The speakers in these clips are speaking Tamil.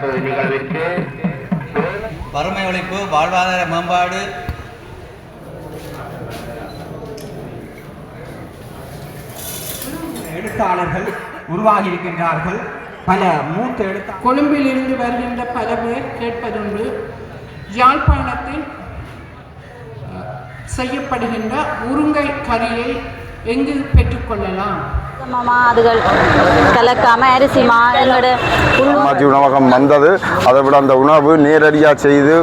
நிகழ்விற்கு வறுமை ஒழிப்பு வாழ்வாதார மேம்பாடு. எழுத்தாளர்கள் உருவாகி இருக்கின்றார்கள் பல மூத்த எழுத்தாளர் கொழும்பில் இருந்து வருகின்ற பல பேர் கேட்பதுண்டு. யாழ்ப்பாணத்தில் செய்யப்படுகின்ற முருங்கை கறியை எங்கு பெற்றுக்கொள்ளலாம்? மாமா அதுகள் கலக்காம அரிசி மா எங்களோட உணவகம் வந்தது. அதை விட அந்த உணவு நேரடியாக செய்து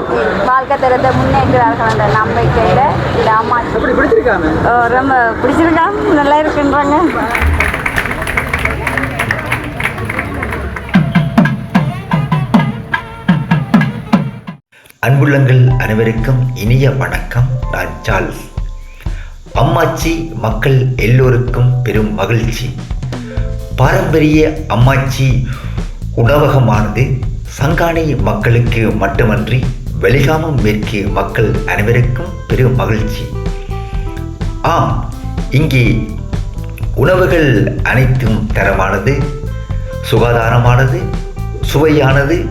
வாழ்க்கை தரத்தை முன்னேற்கிறார்கள் என்ற நம்பிக்கையில் பிடிச்சிருக்காங்க ஓ, ரொம்ப பிடிச்சிருக்கா நல்லா இருக்குன்றாங்க. அன்புள்ளங்கள் அனைவருக்கும் இனிய வணக்கம். நான் சார்ல்ஸ். அம்மாச்சி மக்கள் எல்லோருக்கும் பெரும் மகிழ்ச்சி. பாரம்பரிய அம்மாச்சி உணவகமானது சங்கானை மக்களுக்கு மட்டுமன்றி வெளிகாமம் மேற்கு மக்கள் அனைவருக்கும் பெரும் மகிழ்ச்சி. ஆம் இங்கே உணவுகள் அனைத்தும் தரமானது சுகாதாரமானது சுவையானது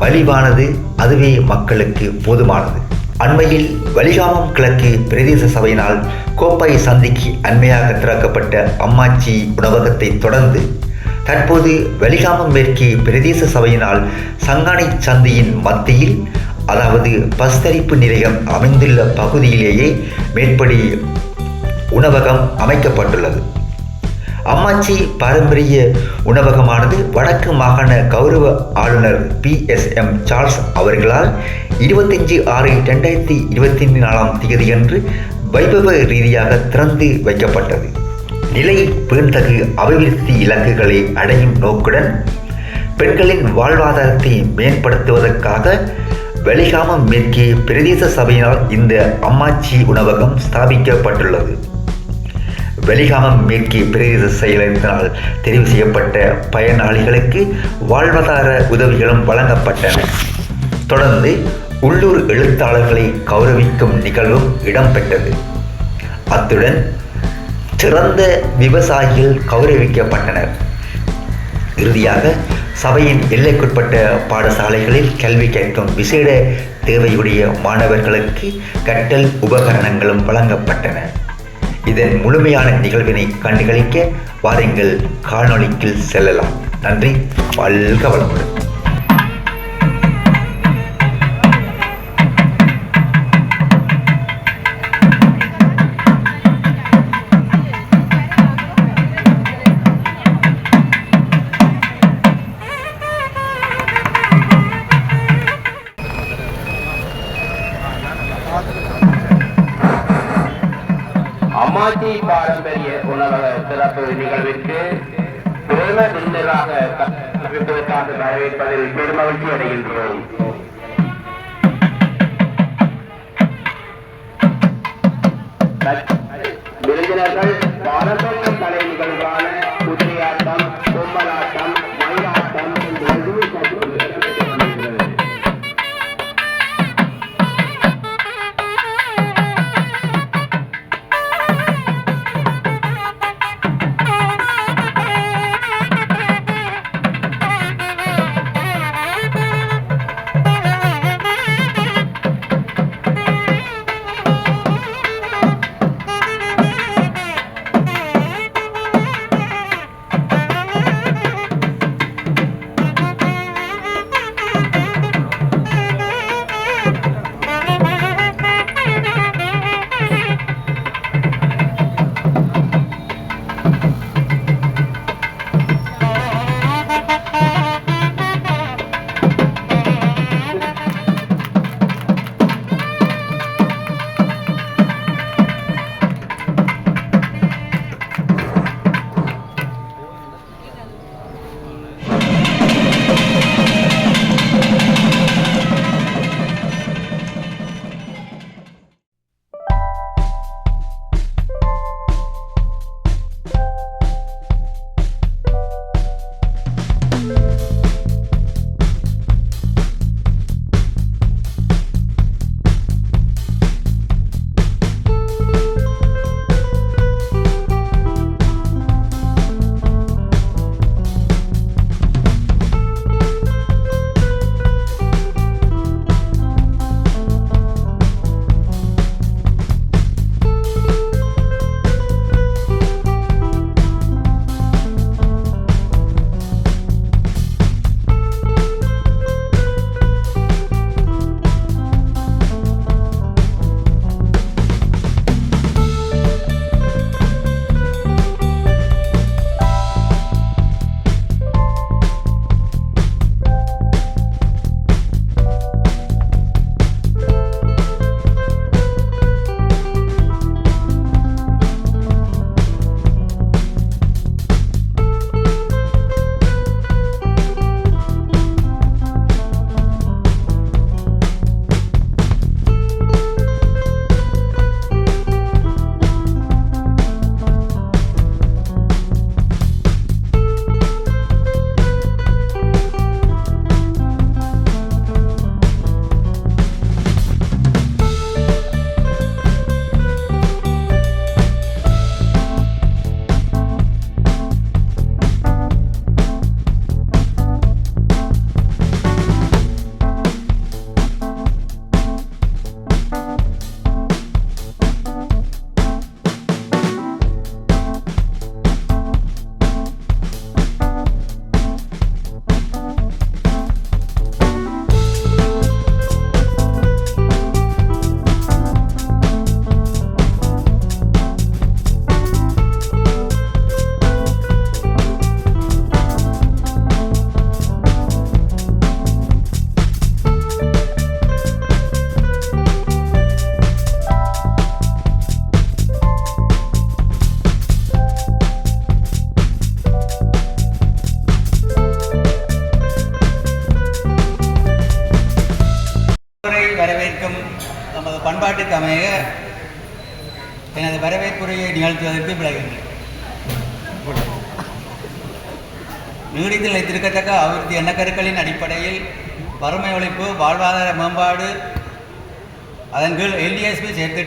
மலிவானது அதுவே மக்களுக்கு போதுமானது. அண்மையில் வலிகாமம் கிழக்கு பிரதேச சபையினால் கோப்பை சந்திக்கு அண்மையாக திறக்கப்பட்ட அம்மாச்சி உணவகத்தை தொடர்ந்து தற்போது வலிகாமம் மேற்கு பிரதேச சபையினால் சங்கானை சந்தையின் மத்தியில் அதாவது பஸ் தரிப்பு நிலையம் அமைந்துள்ள பகுதியிலேயே மேற்படி உணவகம் அமைக்கப்பட்டுள்ளது. அம்மாச்சி பாரம்பரிய உணவகமானது வடக்கு மாகாண கௌரவ ஆளுநர் பி எஸ் எம் சார்ல்ஸ் அவர்களால் இருபத்தஞ்சு ஆறு ரெண்டாயிரத்தி இருபத்தி நாலாம் தேதியன்று வைபவ ரீதியாக திறந்து வைக்கப்பட்டது. நிலை பேண்தகு அபிவிருத்தி இலக்குகளை அடையும் நோக்குடன் பெண்களின் வாழ்வாதாரத்தை மேம்படுத்துவதற்காக வெளிகாமம் மேற்கே பிரதேச சபையினால் இந்த அம்மாச்சி உணவகம் ஸ்தாபிக்கப்பட்டுள்ளது. வெளிகாமம் மேற்கே பிரதேச செயலத்தினால் தெரிவு செய்யப்பட்ட பயனாளிகளுக்கு வாழ்வாதார உதவிகளும் வழங்கப்பட்டன. தொடர்ந்து உள்ளூர் எழுத்தாளர்களை கௌரவிக்கும் நிகழ்வும் இடம்பெற்றது. அத்துடன் சிறந்த விவசாயிகள் கௌரவிக்கப்பட்டனர். இறுதியாக சபையின் எல்லைக்குட்பட்ட பாடசாலைகளில் கல்வி கற்கும் விசேட தேவையுடைய மாணவர்களுக்கு கற்றல் உபகரணங்களும் வழங்கப்பட்டன. இதன் முழுமையான நிகழ்வினை கண்டுகளிக்க வாருங்கள். காணொளிக்கு செல்லலாம். நன்றி. வாழ்க வளமுடன். வரவேற்பதில் பெருமகிழ்ச்சி அடைகின்றோம்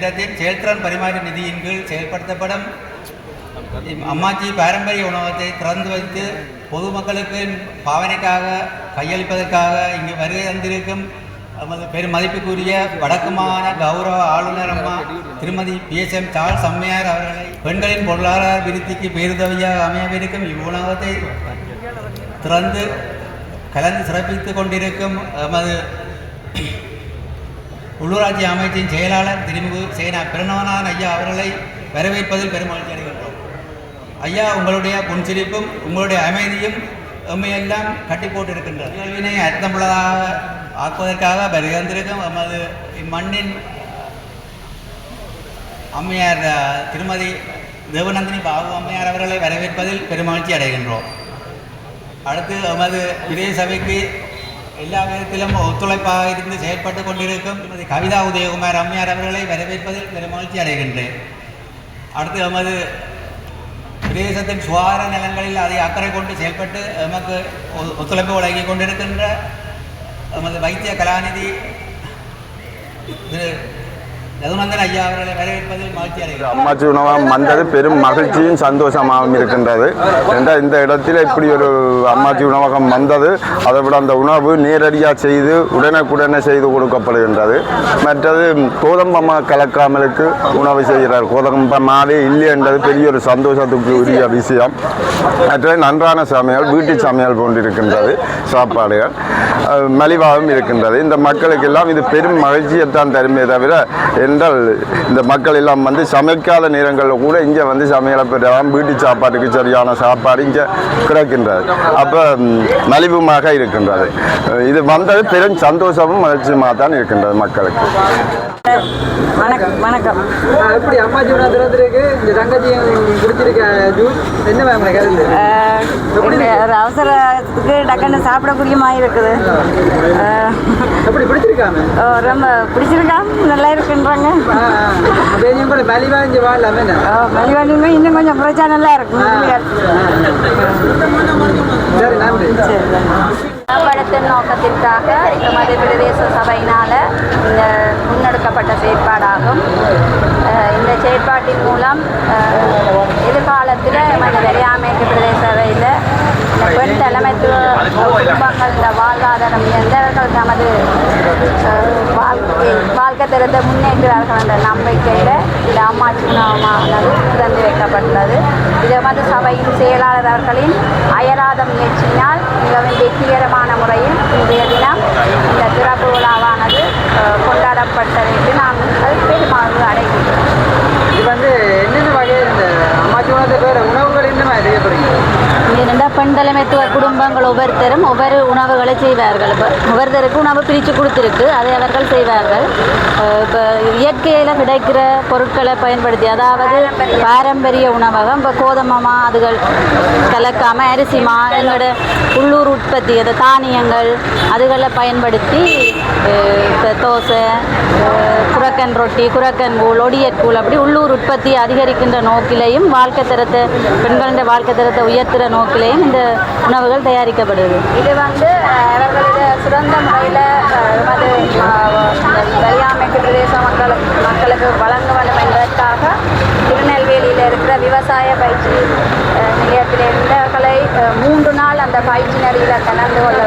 திட்டத்தின் செயல்திறன் பரிமாற்ற நிதியின் கீழ் செயல்படுத்தப்படும். அம்மாச்சி பாரம்பரிய உணவகத்தை திறந்து வைத்து பொதுமக்களுக்கு பாவனைக்காக கையளிப்பதற்காக இங்கு வருகை தந்திருக்கும் நமது பெரும் மதிப்புக்குரிய வடக்குமான கௌரவ ஆளுநர் அம்மா திருமதி பி எஸ் எம் சார்ல்ஸ் அம்மையார் அவர்களை பெண்களின் பொருளாதார விருத்திக்கு பேருதவியாக அமையவிருக்கும் இவ்வுணவகத்தை திறந்து கலந்து சிறப்பித்துக் கொண்டிருக்கும் எமது உள்ளூராட்சி அமைச்சின் செயலாளர் திருமிகு சேனா பிரணவனான் ஐயா அவர்களை வரவேற்பதில் பெருமகிழ்ச்சி அடைகின்றோம். ஐயா உங்களுடைய புன்சிரிப்பும் உங்களுடைய அமைதியும் எம்மையெல்லாம் கட்டி போட்டிருக்கின்றது நிகழ்வினை அர்த்தமுள்ளதாக ஆக்குவதற்காக வருகின்றிருக்கும் எமது இம்மண்ணின் அம்மையார் திருமதி தேவநந்தினி பாபு அம்மையார் அவர்களை வரவேற்பதில் பெருமகிழ்ச்சி அடைகின்றோம். அடுத்து எமது இதய சபைக்கு எல்லா விதத்திலும் ஒத்துழைப்பாக இருந்து செயல்பட்டு கொண்டிருக்கும் திருமதி கவிதா உதயகுமார் அம்மையார் அவர்களை வரவேற்பதில் பெருமகிழ்ச்சி அடைகின்றேன். அடுத்து எமது பிரதேசத்தின் சுகாதார நலன்களில் அதை அக்கறை கொண்டு செயல்பட்டு எமக்கு ஒத்துழைப்பு வழங்கி கொண்டிருக்கின்ற எமது வைத்திய கலாநிதி திரு அம்மாச்சி உணவகம் வந்தது பெரும் மகிழ்ச்சியும் சந்தோஷமாகவும் இருக்கின்றது. என்றால் இந்த இடத்தில் இப்படி ஒரு அம்மாச்சி உணவகம் வந்தது அதை விட அந்த உணவு நேரடியாக செய்து உடனுக்குடனே செய்து கொடுக்கப்படுகின்றது. மற்றது கோதம்பமாக கலக்காமலுக்கு உணவு செய்கிறார். கோதம்பமாவே இல்லை என்றது பெரிய ஒரு சந்தோஷத்துக்கு உரிய விஷயம். மற்றது நன்றான சமையல் வீட்டு சமையல் போன்றிருக்கின்றது சாப்பாடுகள் மலிவாகவும் இருக்கின்றது. இந்த மக்களுக்கெல்லாம் இது பெரும் மகிழ்ச்சியைத்தான் தருமே தவிர என்றால் இந்த மக்கள் எல்லாம் வந்து சமைக்காத நேரங்களில் கூட இங்கே வந்து சமையலை பெறலாம். வீட்டு சாப்பாட்டுக்கு சரியான சாப்பாடு இங்கே கிடைக்கின்றது. அப்போ மலிவுமாக இருக்கின்றது. இது வந்தது பெரும் சந்தோஷமும் மகிழ்ச்சியுமாக தான் இருக்கின்றது மக்களுக்கு. வணக்கம் வணக்கம். எப்படி அம்மாச்சி உணவு திறந்திருக்கு இந்த தங்கச்சியும் குடிச்சிருக்க ஜூஸ்? என்ன மேம் கருது அஹ், இந்த ஒரு அவசரத்துக்கு டக்குன்னு சாப்பிடக்கூடிய மாதிரி இருக்குது. அஹ், எப்படி பிடிச்சிருக்காம ஓ, ரொம்ப பிடிச்சிருக்கா நல்லா இருக்குன்றாங்க அப்படியே கூட மலிவா இங்கே வாழலாமே மலிவானியுமே இன்னும் கொஞ்சம் பிரச்சனை நல்லா இருக்கும் மேம்படுத்தும் நோக்கத்திற்காக எமது பிரதேச சபையினால் இந்த முன்னெடுக்கப்பட்ட செயற்பாடாகும் இந்த செயற்பாட்டின் மூலம் எதிர்காலத்தில் எமது வெறியாமைக்கு பிரதேச சபையில் இந்த பெண் தலைமைத்துவ குடும்பங்கள் இந்த வாழ்வாதாரம் எந்தவர்கள் தமது வாழ்க்கை வாழ்க்கை தரத்தை முன்னேற்றுவார்கள் என்ற நம்பிக்கையில் இந்த அம்மாச்சி உணவகமானது திறந்து வைக்கப்பட்டுள்ளது. இதை வந்து சபையின் செயலாளர் அவர்களின் அயராத முயற்சியினால் மிகவும் வெற்றிகரமான முறையில் இன்றைய தினம் இந்த திறப்பு விழாவானது கொண்டாடப்பட்டது என்று நாங்கள் பெருமாறு அடைகின்றோம் இது வந்து என்னென்ன வகையில் இந்த அம்மாச்சி உணவு பேர் உணவுகள் என்ன மாதிரி செய்யப்படுறீங்க இரண்டா பெண் தலைமைத்துவ குடும்பங்கள் ஒவ்வொருத்தரும் ஒவ்வொரு உணவுகளை செய்வார்கள். இப்போ ஒவ்வொருத்தருக்கு உணவு பிரித்து கொடுத்துருக்கு. அதை அவர்கள் செய்வார்கள். இப்போ இயற்கையில் கிடைக்கிற பொருட்களை பயன்படுத்தி அதாவது பாரம்பரிய உணவகம் இப்போ கோதுமமா அதுகள் கலக்காமல் அரிசிமா எங்களோட உள்ளூர் உற்பத்தி அந்த தானியங்கள் அதுகளை பயன்படுத்தி தோசை குரக்கன் ரொட்டி குரக்கன் கூழ் ஒடியற்கூழ் அப்படி உள்ளூர் உற்பத்தி அதிகரிக்கின்ற நோக்கிலையும் வாழ்க்கை தரத்தை பெண்களின் வாழ்க்கை தரத்தை உயர்த்துகிற நோக்கிலையும் இந்த உணவுகள் தயாரிக்கப்படுது இது வந்து அவர்களோட சிறந்த முறையில் எமது கல்யாமைக்கு பிரதேச மக்கள் மக்களுக்கு வழங்க வேண்டும் என்பதற்காக திருநெல்வேலியில் இருக்கிற விவசாய பயிற்சி நிலையத்தில் இருந்தவர்களை மூன்று நாள் அந்த பயிற்சி நெறியில் கலந்து கொள்ள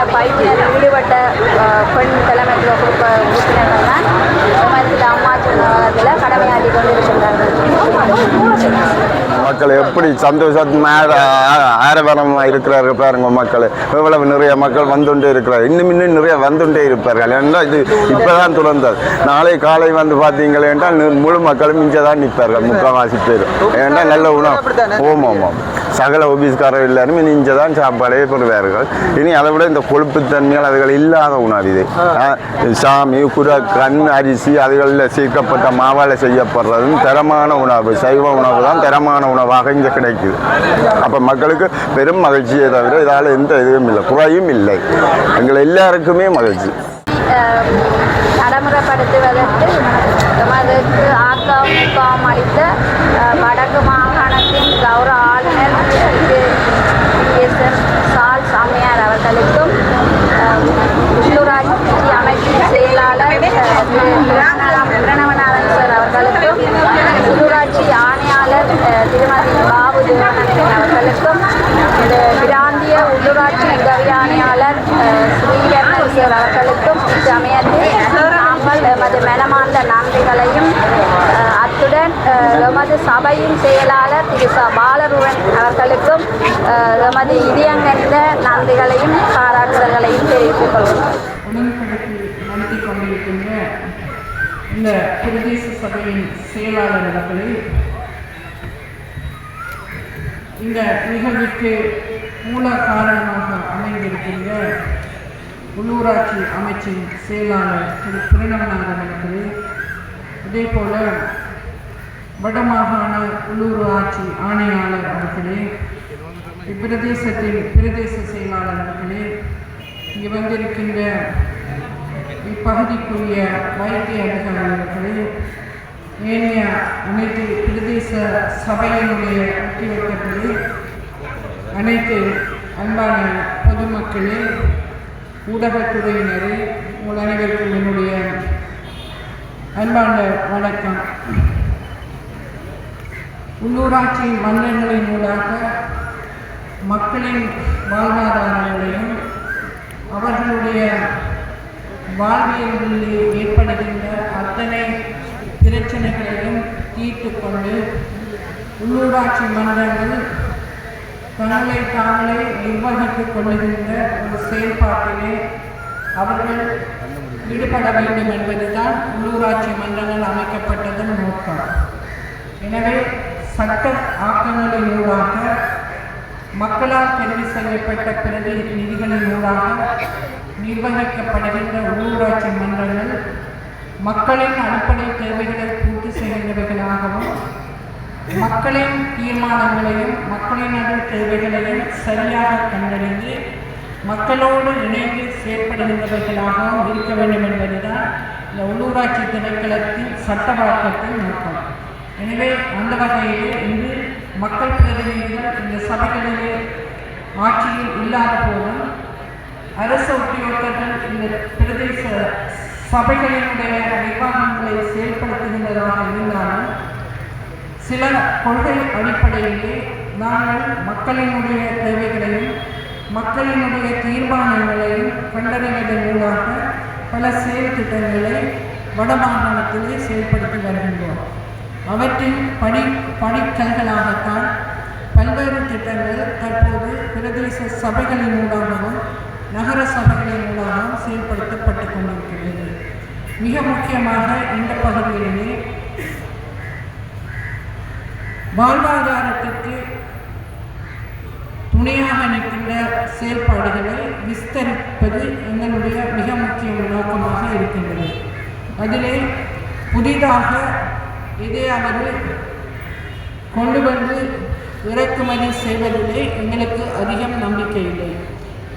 வைத்து அந்த பயிற்சி நெறியில் ஈடுபட்ட பெண் தலைமைத்துவ குழுப்ப உறுப்பினர்கள் தான் எமது அம்மாச்சி உணவகத்தில் கடமையாற்றி கொண்டிருக்கின்றார்கள். மக்கள் எப்படி சந்தோஷமாக ஆரவாரமாக இருக்கிறார்கள் பாருங்க மக்கள். எவ்வளவு நிறைய மக்கள் வந்துட்டே இருக்கிறார் இன்னும் இன்னும் நிறைய வந்துட்டே இருப்பார்கள். ஏன்னா இது இப்பதான் துறந்தது. நாளை காலை வந்து பார்த்தீங்களே என்றால் நி- முழு மக்களும் இங்கே தான் நிற்பார்கள் முக்கால்வாசி பேர். ஏன்னா நல்ல உணவு. ஓம் ஆமாம் சகல ஆபீஸ்காரர் எல்லாரும் இனி இங்கே தான் சாப்பாடே பெறுவார்கள் இனி அதை விட இந்த கொழுப்பு தன்மைகள் அதுகள் இல்லாத உணவு இது. ஆ, சாமி குர கண் அரிசி அதுகளில் சேர்க்கப்பட்ட மாவால் செய்யப்படுறதும் தரமான உணவு சைவ உணவு தான் தரமான உணவாக இங்கே கிடைக்குது. அப்போ மக்களுக்கு பெரும் மகிழ்ச்சியை தவிர இதால் எந்த இதுவும் இல்லை. குறையும் இல்லை. எங்கள் எல்லாருக்குமே மகிழ்ச்சி. நடைமுறைப்படுத்துவதற்கு ஆக்கம் ஊக்கம் அளித்த அஹ், வடக்கு மாகாணத்தின் கௌரவ ஆளுநர் திரு எஸ் எம் சால் சாமியார் அவர்களுக்கும் அஹ், உள்ளூராட்சி அமைப்பின் செயலாளர் அஹ், திரு பிரணவ- பிரணவநாதன் சார் அவர்களுக்கும் உள்ளூராட்சி ஆணையாளர் அஹ், திருமதி பாபு தேவானந்தன் அவர்களுக்கும் இந்த பிராந்திய உள்ளூராட்சி உதவி ஆணையாளர் அஹ், ஸ்ரீரமன் சார் அவர்களுக்கும் சமயத்தில் நாங்கள் எமது மனமார்ந்த நன்றிகளையும் அஹ், அத்துடன் அஹ், எமது சபையின் செயலாளர் திரு ச. பாலருவன் அவர்களுக்கும் அஹ், எமது இதயங்கனிந்த நன்றிகளையும் பாராட்டுதல்களையும் தெரிவித்துக் கொள்கிறோம். நடத்தி கொண்டிருக்கின்ற இந்த பிரதேச சபையின் செயலாளர் அவர்களே இந்த நிகழ்வுக்கு மூல காரணமாக அமைந்திருக்கின்ற உள்ளூராட்சி அமைச்சின் செயலாளர் திரு திருநவநாதன் அவர்களே அதே போல வடமாகாண உள்ளூராட்சி ஆணையாளர் அவர்களே இப்பிரதேசத்தின் பிரதேச செயலாளர் அவர்களே இங்கு வந்திருக்கின்ற இப்பகுதிக்குரிய வைத்திய அதிகாரிகளே ஏனைய அனைத்து பிரதேச சபையினுடைய முக்கியவர்களே அனைத்து அன்பான பொதுமக்களே ஊடகத்துறையினரே உங்கள் அனைவருக்கும் என்னுடைய அன்பான வணக்கம். உள்ளூராட்சி மன்றங்களின் மூலமாக மக்களின் வாழ்வாதாரங்களையும் அவர்களுடைய வாழ்வியலில் ஏற்படுகின்ற அத்தனை பிரச்சனைகளையும் தீர்த்து கொண்டு உள்ளூராட்சி மன்றங்கள் தங்களை தாங்களே நிர்வகித்துக் கொள்ளுகின்ற ஒரு செயல்பாட்டிலே அவர்கள் ஈடுபட வேண்டும் என்பதுதான் உள்ளூராட்சி மன்றங்கள் அமைக்கப்பட்டதன் நோக்கம். எனவே சட்ட ஆக்கங்களின் ஊடாக மக்களால் தெரிவு செய்யப்பட்ட பிரதிநிதிகளின் ஊடாக நிர்வகிக்கப்படுகின்ற உள்ளூராட்சி மன்றங்கள் மக்களின் அடிப்படை தேவைகளை பூர்த்தி செய்கின்றவைகளாகவும் மக்களின் தீர்மானங்களையும் மக்களினது தேவைகளையும் சரியாக கண்டறிந்து மக்களோடு இணைந்து செயற்படுகின்றவர்களாகவும் இருக்க வேண்டும் என்பதுதான் இந்த உள்ளூராட்சி திணைக்களத்தின் சட்டவாக்கத்தின் நோக்கம். எனவே அந்த வகையில் இன்று மக்கள் பிரதிநிதிகள் இந்த சபைகளிலே ஆட்சியில் இல்லாத போதும் அரசு உத்தியோகர்கள் இந்த பிரதேச சபைகளினுடைய நிர்வாகங்களை செயல்படுத்துகின்றதாக இருந்தாலும் சில கொள்கை அடிப்படையிலே நாங்கள் மக்களினுடைய தேவைகளையும் மக்களினுடைய தீர்மானங்களையும் கண்டறிவதன் மூலமாக பல செயல் திட்டங்களை வடமாகாணத்திலே செயல்படுத்தி வருகின்றோம். அவற்றின் பணி பணிக்கல்களாகத்தான் பல்வேறு திட்டங்கள் தற்போது பிரதேச சபைகளின் மூலமாகவும் நகர சபைகளின் மூலமாகவும் செயல்படுத்தப்பட்டு கொண்டிருக்கிறது. மிக முக்கியமாக இந்த பகுதியிலே வாழ்வாதாரத்திற்கு துணையாக நிற்கின்ற செயல்பாடுகளை விஸ்தரிப்பது எங்களுடைய மிக முக்கிய நோக்கமாக இருக்கின்றது. அதிலே புதிதாக இதையானது கொண்டு வந்து இறக்குமதி செய்வதிலே எங்களுக்கு அதிகம் நம்பிக்கை இல்லை.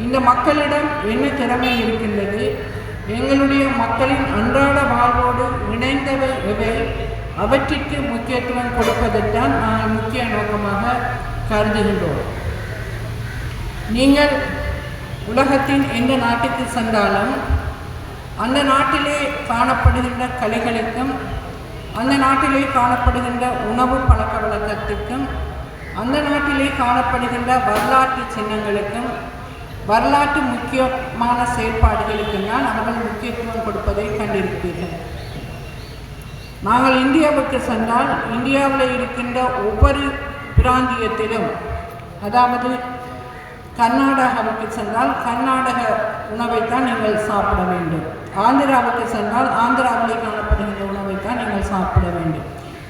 இந்த மக்களிடம் என்ன திறமை இருக்கின்றது? எங்களுடைய மக்களின் அன்றாட வாழ்வோடு இணைந்தவை இவை அவற்றிற்கு முக்கியத்துவம் கொடுப்பதைத்தான் நாங்கள் முக்கிய நோக்கமாக கருதுகின்றோம். நீங்கள் உலகத்தின் எந்த நாட்டுக்கு சென்றாலும் அந்த நாட்டிலே காணப்படுகின்ற கலைகளுக்கும் அந்த நாட்டிலே காணப்படுகின்ற உணவு பழக்க வழக்கத்திற்கும் அந்த நாட்டிலே காணப்படுகின்ற வரலாற்று சின்னங்களுக்கும் வரலாற்று முக்கியமான செயற்பாடுகளுக்கும் தான் அவர்கள் முக்கியத்துவம் கொடுப்பதை கண்டிருப்பீர்கள் நாங்கள் இந்தியாவுக்கு சென்றால் இந்தியாவில் இருக்கின்ற ஒவ்வொரு பிராந்தியத்திலும் அதாவது கர்நாடகாவுக்கு சென்றால் கர்நாடக உணவைத்தான் நீங்கள் சாப்பிட வேண்டும். ஆந்திராவுக்கு சென்றால் ஆந்திராவிலே காணப்படுகின்ற உணவை நீங்கள் சாப்பிட வேண்டும்.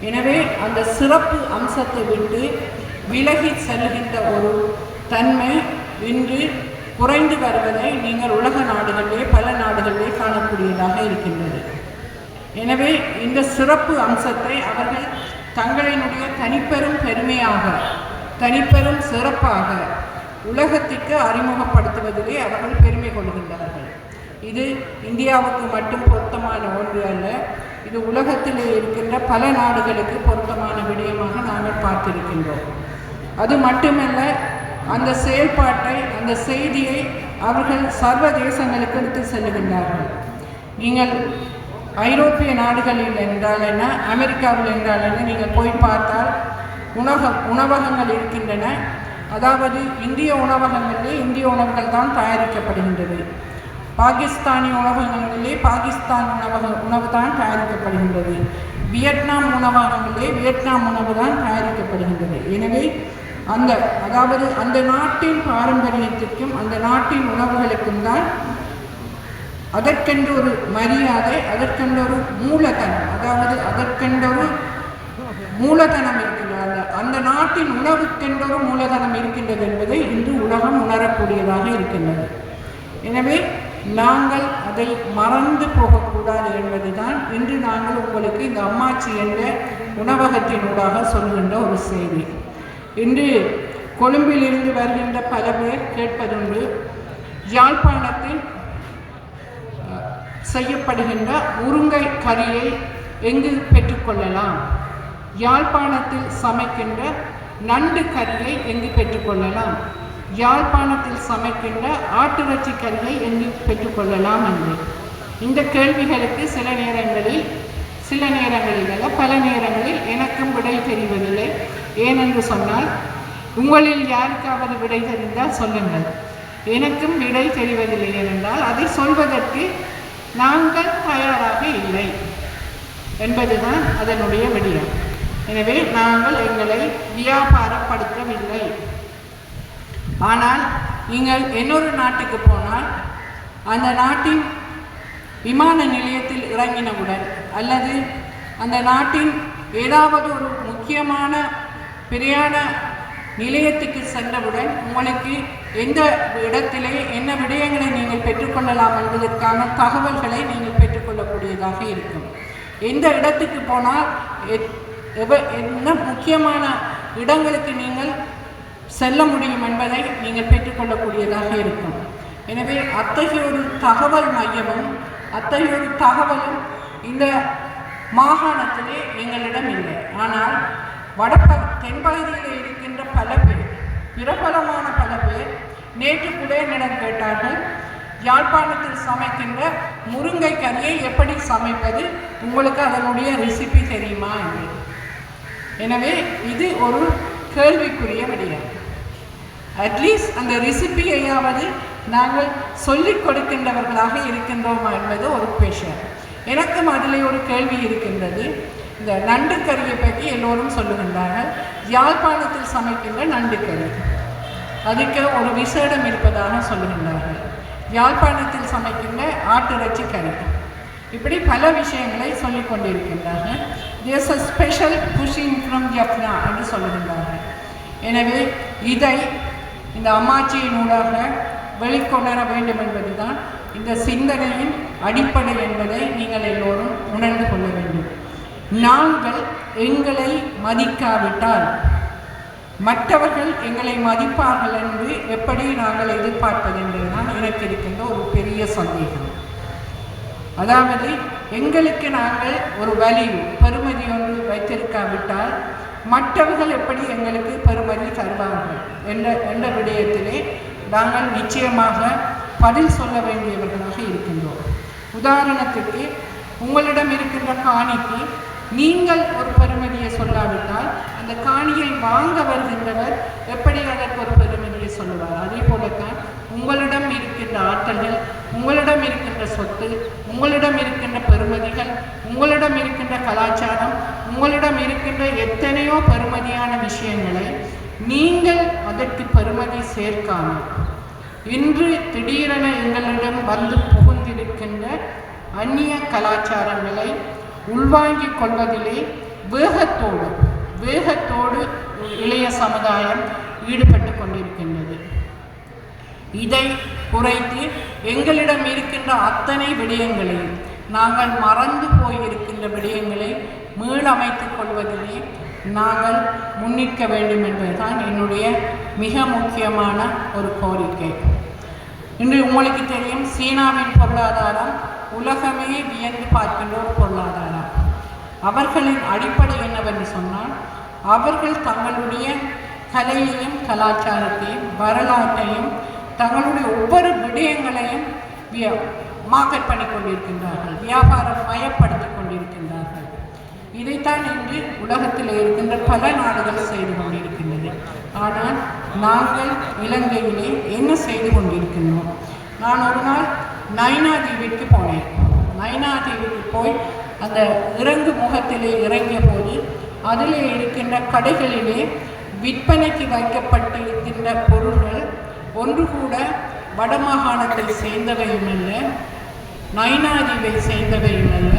எனவே அந்த சிறப்பு அம்சத்தை விட்டு விலகி செல்கின்ற ஒரு தன்மை இன்று குறைந்து வருவதை நீங்கள் உலக நாடுகளிலே பல நாடுகளிலே காணக்கூடியதாக இருக்கின்றது. எனவே இந்த சிறப்பு அம்சத்தை அவர்கள் தங்களினுடைய தனிப்பெரும் பெருமையாக தனிப்பெரும் சிறப்பாக உலகத்திற்கு அறிமுகப்படுத்துவதிலே அவர்கள் பெருமை கொள்கின்றார்கள் இது இந்தியாவுக்கு மட்டும் பொருத்தமான ஒன்று அல்ல இது உலகத்தில் இருக்கின்ற பல நாடுகளுக்கு பொருத்தமான விடயமாக நாங்கள் பார்த்திருக்கின்றோம். அது மட்டுமல்ல அந்த செயல்பாட்டை அந்த செய்தியை அவர்கள் சர்வதேசங்களுக்கு எடுத்து செல்லுகின்றார்கள். நீங்கள் ஐரோப்பிய நாடுகளில் என்றால் என்ன அமெரிக்காவில் என்றால் என்ன நீங்கள் போய் பார்த்தால் உணவக உணவகங்கள் இருக்கின்றன. அதாவது இந்திய உணவகங்களிலே இந்திய உணவுகள் தான் தயாரிக்கப்படுகின்றது. பாகிஸ்தானி உணவகங்களிலே பாகிஸ்தான் உணவக உணவு தான் தயாரிக்கப்படுகின்றது. வியட்நாம் உணவகங்களிலே வியட்நாம் உணவு தான் தயாரிக்கப்படுகின்றது. எனவே அந்த அதாவது அந்த நாட்டின் பாரம்பரியத்திற்கும் அந்த நாட்டின் உணவுகளுக்கும் தான் அதற்கென்று ஒரு மரியாதை அதற்கென்ற ஒரு மூலதனம் அதாவது அதற்கென்ற ஒரு மூலதனம் இருக்கின்றது அந்த நாட்டின் உணவுக்கென்றொரு ஒரு மூலதனம் இருக்கின்றது என்பதை இன்று உலகம் உணரக்கூடியதாக இருக்கின்றது. எனவே நாங்கள் அதை மறந்து போகக்கூடாது என்பதுதான் இன்று நாங்கள் உங்களுக்கு இந்த அம்மாச்சி என்ற உணவகத்தினூடாக சொல்கின்ற ஒரு செய்தி. இன்று கொழும்பிலிருந்து வருகின்ற பல பேர் கேட்பதுண்டு யாழ்ப்பாணத்தில் செய்யப்படுகின்ற உருங்கை கறியை எங்கு பெற்றுக்கொள்ளலாம் யாழ்ப்பாணத்தில் சமைக்கின்ற நண்டு கறியை எங்கு பெற்றுக்கொள்ளலாம் யாழ்ப்பாணத்தில் சமைக்கின்ற ஆட்டிறைச்சி கறியை எங்கு பெற்றுக்கொள்ளலாம் என்று. இந்த கேள்விகளுக்கு சில நேரங்களில் சில நேரங்களில் அல்ல பல நேரங்களில் எனக்கும் விடை தெரிவதில்லை. ஏனென்று சொன்னால் உங்களில் யாருக்காவது விடை தெரிந்தால் சொல்லுங்கள். எனக்கும் விடை தெரிவதில்லை என்றால் அதை சொல்வதற்கு நாங்கள் தயாராக இல்லை என்பதுதான் அதனுடைய விடயம். எனவே நாங்கள் எங்களை வியாபாரப்படுத்தவில்லை. ஆனால் நீங்கள் இன்னொரு நாட்டுக்கு போனால் அந்த நாட்டின் விமான நிலையத்தில் இறங்கினவுடன் அல்லது அந்த நாட்டின் ஏதாவது ஒரு முக்கியமான பிரயாண நிலையத்துக்கு சென்றவுடன் உங்களுக்கு எந்த இடத்திலே என்ன விடயங்களை நீங்கள் பெற்றுக்கொள்ளலாம் என்பதற்கான தகவல்களை நீங்கள் பெற்றுக்கொள்ளக்கூடியதாக இருக்கும். எந்த இடத்துக்கு போனால் எத்- எவ- என்ன முக்கியமான இடங்களுக்கு நீங்கள் செல்ல முடியும் என்பதை நீங்கள் பெற்றுக்கொள்ளக்கூடியதாக இருக்கும். எனவே அத்தகைய ஒரு தகவல் மையமும் அத்தகைய ஒரு தகவலும் இந்த மாகாணத்திலே எங்களிடம் இல்லை. ஆனால் வடப தென்பகுதியில் இருக்கின்ற பல பேர் பிரபலமான பல பேர் நேற்று கூட என்னிடம் கேட்டார்கள் யாழ்ப்பாணத்தில் சமைக்கின்ற முருங்கை கறியை எப்படி சமைப்பது? உங்களுக்கு அதனுடைய ரெசிபி தெரியுமா? என்று. எனவே இது ஒரு கேள்விக்குரிய விடயம். அட்லீஸ்ட் அந்த ரெசிபியையாவது நாங்கள் சொல்லிக் கொடுக்கின்றவர்களாக இருக்கின்றோமா என்பது ஒரு பேஷன் எனக்கும் அதில் ஒரு கேள்வி இருக்கின்றது. இந்த நண்டு கறியை பற்றி எல்லோரும் சொல்லுகின்றார்கள். யாழ்ப்பாணத்தில் சமைக்கின்ற நண்டு கறி. அதுக்கு ஒரு விசேடம் இருப்பதாக சொல்லுகின்றார்கள். யாழ்ப்பாணத்தில் சமைக்கின்ற ஆட்டிறைச்சி கறி. இப்படி பல விஷயங்களை சொல்லிக் கொண்டிருக்கின்றார்கள். There's a special cushing from Jaffna என்று சொல்லுகின்றார்கள். எனவே இதை இந்த அம்மாச்சியின் ஊடாக வெளிக்கொணர வேண்டும் என்பதுதான் இந்த சிந்தனையின் அடிப்படை என்பதை நீங்கள் எல்லோரும் உணர்ந்து கொள்ள வேண்டும். நாங்கள் எங்களை மதிக்காவிட்டால் மற்றவர்கள் எங்களை மதிப்பார்கள் என்று எப்படி நாங்கள் எதிர்பார்ப்பது என்பதுதான் எனக்கு இருக்கின்ற ஒரு பெரிய சந்தேகம். அதாவது எங்களுக்கு நாங்கள் ஒரு வேல்யூ பெருமதி ஒன்று வைத்திருக்காவிட்டால் மற்றவர்கள் எப்படி எங்களுக்கு பெருமதி தருவார்கள் என்ற என்ற விடயத்திலே நாங்கள் நிச்சயமாக பதில் சொல்ல வேண்டியவர்களாக இருக்கின்றோம். உதாரணத்துக்கு உங்களிடம் இருக்கின்ற காணிக்கு நீங்கள் ஒரு பெருமதியை சொல்லாவிட்டால் அந்த காணியை வாங்க வருகின்றவர் எப்படி அதற்கு ஒரு பெருமதியை சொல்லுவார்? அதே போலத்தான் உங்களிடம் இருக்கின்ற ஆற்றல்கள் உங்களிடம் இருக்கின்ற சொத்து உங்களிடம் இருக்கின்ற பெருமதிகள் உங்களிடம் இருக்கின்ற கலாச்சாரம் உங்களிடம் இருக்கின்ற எத்தனையோ பெருமதியான விஷயங்களை நீங்கள் அதற்கு பெருமதி சேர்க்காமல் இன்று திடீரென எங்களிடம் வந்து புகுந்திருக்கின்ற அந்நிய கலாச்சாரங்களை உள்வாங்கிக் கொள்வதிலே வேகத்தோடு வேகத்தோடு இளைய சமுதாயம் ஈடுபட்டு கொண்டிருக்கின்றன இதை குறைத்து எங்களிடம் இருக்கின்ற அத்தனை விடயங்களையும் நாங்கள் மறந்து போயிருக்கின்ற விடயங்களை மீளமைத்துக் கொள்வதிலே நாங்கள் முன்னிற்க வேண்டும் என்பதுதான் என்னுடைய மிக முக்கியமான ஒரு கோரிக்கை. இன்று உங்களுக்கு தெரியும் சீனாவின் பொருளாதாரம் உலகமே வியந்து பார்க்கின்ற ஒரு பொருளாதாரம். அவர்களின் அடிப்படை என்னவென்று சொன்னால் அவர்கள் தங்களுடைய கலையையும் கலாச்சாரத்தையும் வரலாற்றையும் தங்களுடைய ஒவ்வொரு விடயங்களையும் மார்க்கெட் பண்ணி கொண்டிருக்கின்றார்கள் வியாபாரம் மயப்படுத்தி கொண்டிருக்கின்றார்கள். இதைத்தான் இன்று உலகத்தில் இருக்கின்ற பல நாடுகள் செய்து கொண்டிருக்கின்றது. ஆனால் நாங்கள் இலங்கையிலே என்ன செய்து கொண்டிருக்கின்றோம்? நான் ஒரு நாள் நைனா தீவிற்கு போனேன். நைனா தீவுக்கு போய் அந்த இறங்கு முகத்திலே இறங்கிய போது அதிலே இருக்கின்ற கடைகளிலே விற்பனைக்கு வைக்கப்பட்டிருக்கின்ற பொருள்கள் ஒன்று கூட வடமாகாணத்தை சேர்ந்தவையும் அல்ல நைனாதீவை சேர்ந்தவையும் அல்ல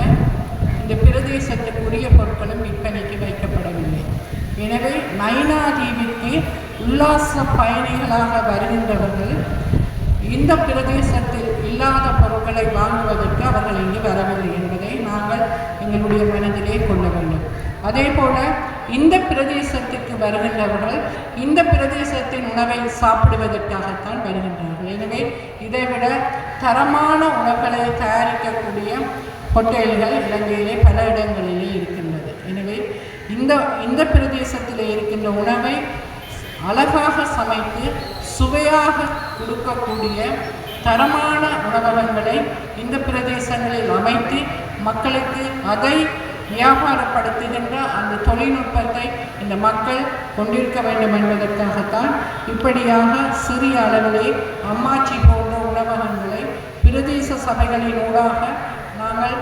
இந்த பிரதேசத்துக்குரிய பொருட்களும் விற்பனைக்கு வைக்கப்படவில்லை. எனவே நைனாதீவிற்கு உல்லாச பயணிகளாக வருகின்றவர்கள் இந்த பிரதேசத்தில் இல்லாத பொருட்களை வாங்குவதற்கு அவர்கள் இங்கு வரவில்லை என்பதை நாங்கள் எங்களுடைய மனதிலே கொள்ள வேண்டும். அதே போல் இந்த பிரதேசத்துக்கு வருகின்றவர்கள் இந்த பிரதேசத்தின் உணவை சாப்பிடுவதற்காகத்தான் வருகின்றார்கள். எனவே இதைவிட தரமான உணவுகளை தயாரிக்கக்கூடிய ஹோட்டல்கள் இலங்கையிலே பல இடங்களிலே இருக்கின்றது. எனவே இந்த இந்த பிரதேசத்தில் இருக்கின்ற உணவை அழகாக சமைத்து சுவையாக கொடுக்கக்கூடிய தரமான உணவகங்களை இந்த பிரதேசங்களில் அமைத்து மக்களுக்கு அதை வியாபாரப்படுத்துகின்ற அந்த தொழில்நுட்பத்தை இந்த மக்கள் கொண்டிருக்க வேண்டும் என்பதற்காகத்தான் இப்படியாக சிறிய அளவிலே அம்மாச்சி போன்ற உணவகங்களை பிரதேச சபைகளின் ஊடாக நாங்கள்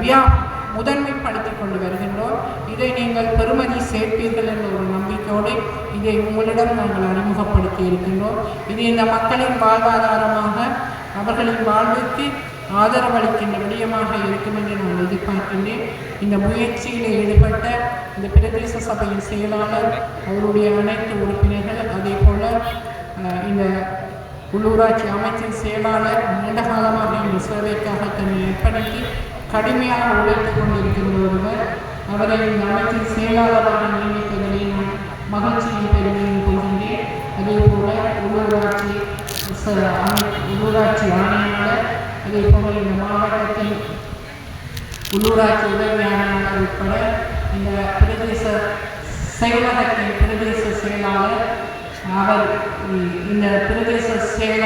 வியா முதன்மைப்படுத்தி கொண்டு வருகின்றோம். இதை நீங்கள் பெருமதி சேர்ப்பீர்கள் என்ற ஒரு நம்பிக்கையோடு இதை உங்களிடம் நாங்கள் அறிமுகப்படுத்தி இருக்கின்றோம். இது இந்த மக்களின் வாழ்வாதாரமாக அவர்களின் வாழ்வுக்கு ஆதரவளிக்கின்ற விடயமாக இருக்கும் என்று நான் எதிர்பார்க்கின்றேன். இந்த முயற்சியில் ஈடுபட்ட இந்த பிரதேச சபையின் செயலாளர் அவருடைய அனைத்து உறுப்பினர்கள் அதே போல இந்த உள்ளூராட்சி அமைச்சின் செயலாளர் நீண்ட காலமாக இந்த சேவைக்காக தன்னை ஏற்படுத்தி கடுமையாக உழைத்துக் கொண்டிருக்கின்ற ஒருவர் அவரை இந்த அமைச்சின் செயலாளராக நியமித்ததிலே நான் மகிழ்ச்சியை பெருமையும் கொள்கின்றேன். அதே போல உள்ளூராட்சி ச- உள்ளூராட்சி ஆணையாளர் அதே போல இந்த மாவட்டத்தின் உள்ளூராட்சி உதவி உட்பட இந்த பிரதேச செயலகத்தின் பிரதேச செயலாளர் அவர் இந்த பிரதேச செயல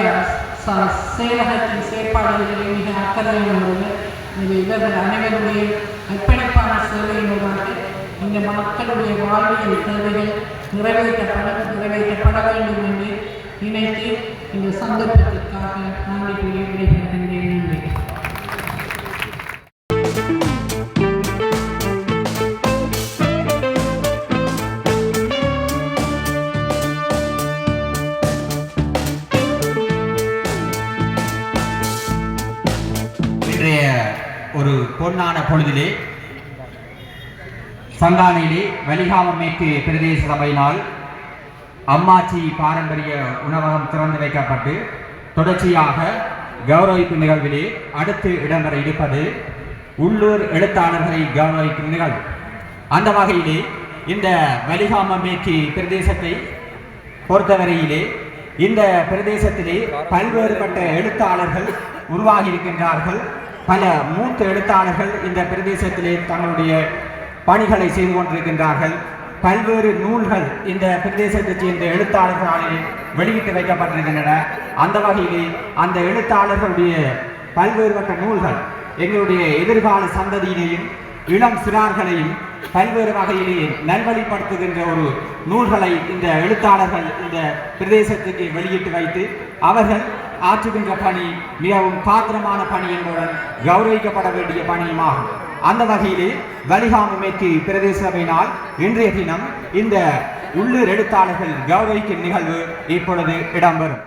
செயலகத்தின் செயற்பாடுகளிலே மிக அக்கறையானவர்கள் இது இவர்கள் அனைவருடைய அர்ப்பணிப்பான சேவையினூடாக இந்த மக்களுடைய வாழ்வியல் தேவைகள் நிறைவேற்றப்பட நிறைவேற்றப்பட வேண்டும் என்று நினைத்து இந்த சந்தர்ப்பத்திற்காக நன்றி கூறி விடைபெறுகின்றேன் நன்றி. ஒரு பொன்னான பொழுதிலே சங்கானையிலே வலிகாமமேற்கு பிரதேச சபையினால் அம்மாச்சி பாரம்பரிய உணவகம் திறந்து வைக்கப்பட்டு தொடர்ச்சியாக கௌரவிப்பு நிகழ்விலே அடுத்து இடம்பெற இருப்பது உள்ளூர் எழுத்தாளர்களை கௌரவிக்கும் நிகழ்வு. அந்த வகையிலே இந்த வலிகாம மேற்கு பிரதேசத்தை பொறுத்தவரையிலே இந்த பிரதேசத்திலே பல்வேறுபட்ட எழுத்தாளர்கள் உருவாகி இருக்கின்றார்கள் பல மூத்த எழுத்தாளர்கள் இந்த பிரதேசத்திலே தங்களுடைய பணிகளை செய்து கொண்டிருக்கின்றார்கள். பல்வேறு நூல்கள் இந்த பிரதேசத்தை சேர்ந்த எழுத்தாளர்களாலே வெளியிட்டு வைக்கப்பட்டிருக்கின்றன. அந்த வகையிலே அந்த எழுத்தாளர்களுடைய பல்வேறுபட்ட நூல்கள் எங்களுடைய எதிர்கால சந்ததியினையும் இளம் சிறார்களையும் பல்வேறு வகையிலே நல்வழிப்படுத்துகின்ற ஒரு நூல்களை இந்த எழுத்தாளர்கள் இந்த பிரதேசத்துக்கு வெளியிட்டு வைத்து அவர்கள் ஆற்றுகின்ற பணி மிகவும் பாத்திரமான பணி என்பதுடன் கௌரவிக்கப்பட வேண்டிய பணியுமாகும். அந்த வகையிலே வலிகாம மேற்கு பிரதேச சபையினால் இன்றைய தினம் இந்த உள்ளூர் எழுத்தாளர்கள் கௌரவிக்கும் நிகழ்வு இப்பொழுது இடம்பெறும்.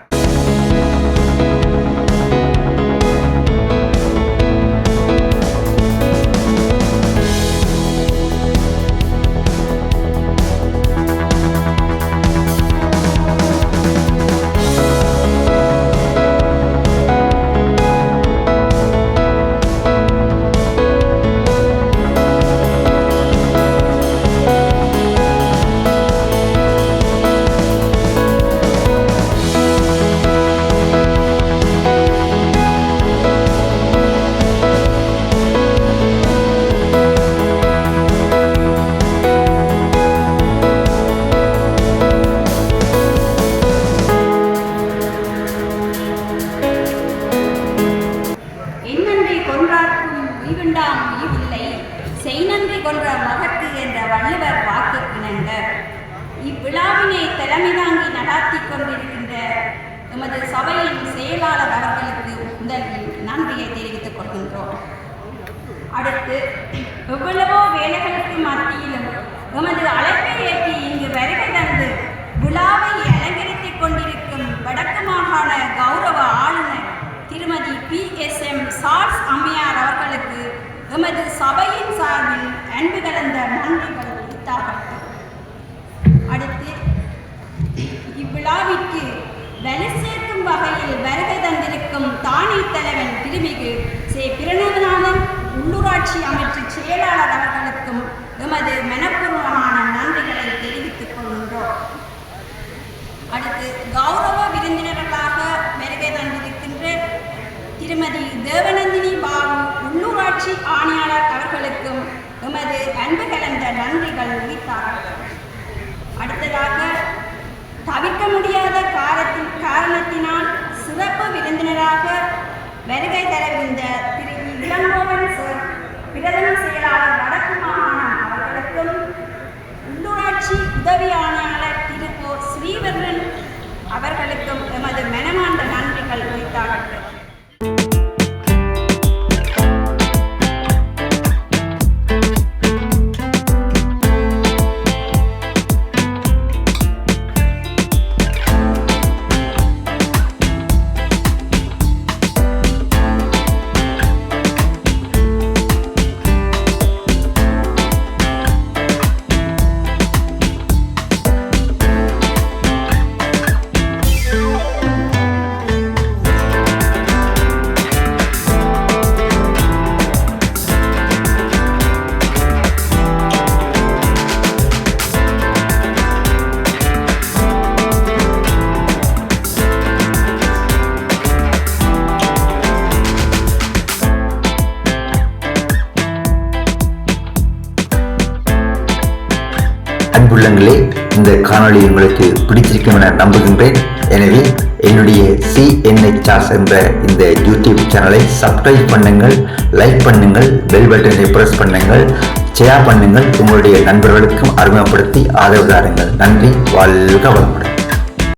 உள்ளூராட்சி அமைச்சு செயலாளர் அவர்களுக்கும் எமது மனப்பூர்வமான நன்றிகளை தெரிவித்துக் கொள்கின்றோம். அடுத்து கௌரவ விருந்தினர்களாக வருகை தந்திருக்கின்ற திருமதி தேவநந்தினி பாபு உள்ளூராட்சி ஆணையாளர் அவர்களுக்கும் எமது அன்பு கலந்த நன்றிகள் உரித்தார்கள் அடுத்ததாக தவிர்க்க முடியாத காரத்தின் காரணத்தினால் சிறப்பு விருந்தினராக வருகை தரவிருந்த திரு இளங்கோவன் சார் பிரதம செயலாளர் வடக்கு மாகாணம் அவர்களுக்கும் உள்ளூராட்சி உதவி ஆணையாளர் திரு ஸ்ரீவர்ணன் அவர்களுக்கும் எமது மனமார்ந்த நன்றிகள் உரித்தாகட்டும். காணொளி உங்களுக்கு பிடிச்சிருக்கும் என நம்புகின்றேன். எனவே என்னுடைய சிஎன்ஹெச்ஆர்ஸ் என்ற இந்த யூடியூப் சேனலை சப்ஸ்கிரைப் பண்ணுங்கள் லைக் பண்ணுங்கள் பெல் பட்டனை ப்ரெஸ் பண்ணுங்கள் ஷேர் பண்ணுங்கள். உங்களுடைய நண்பர்களுக்கும் அறிமுகப்படுத்தி ஆதரவு தாருங்கள். நன்றி வாழ்க வளமுடன்.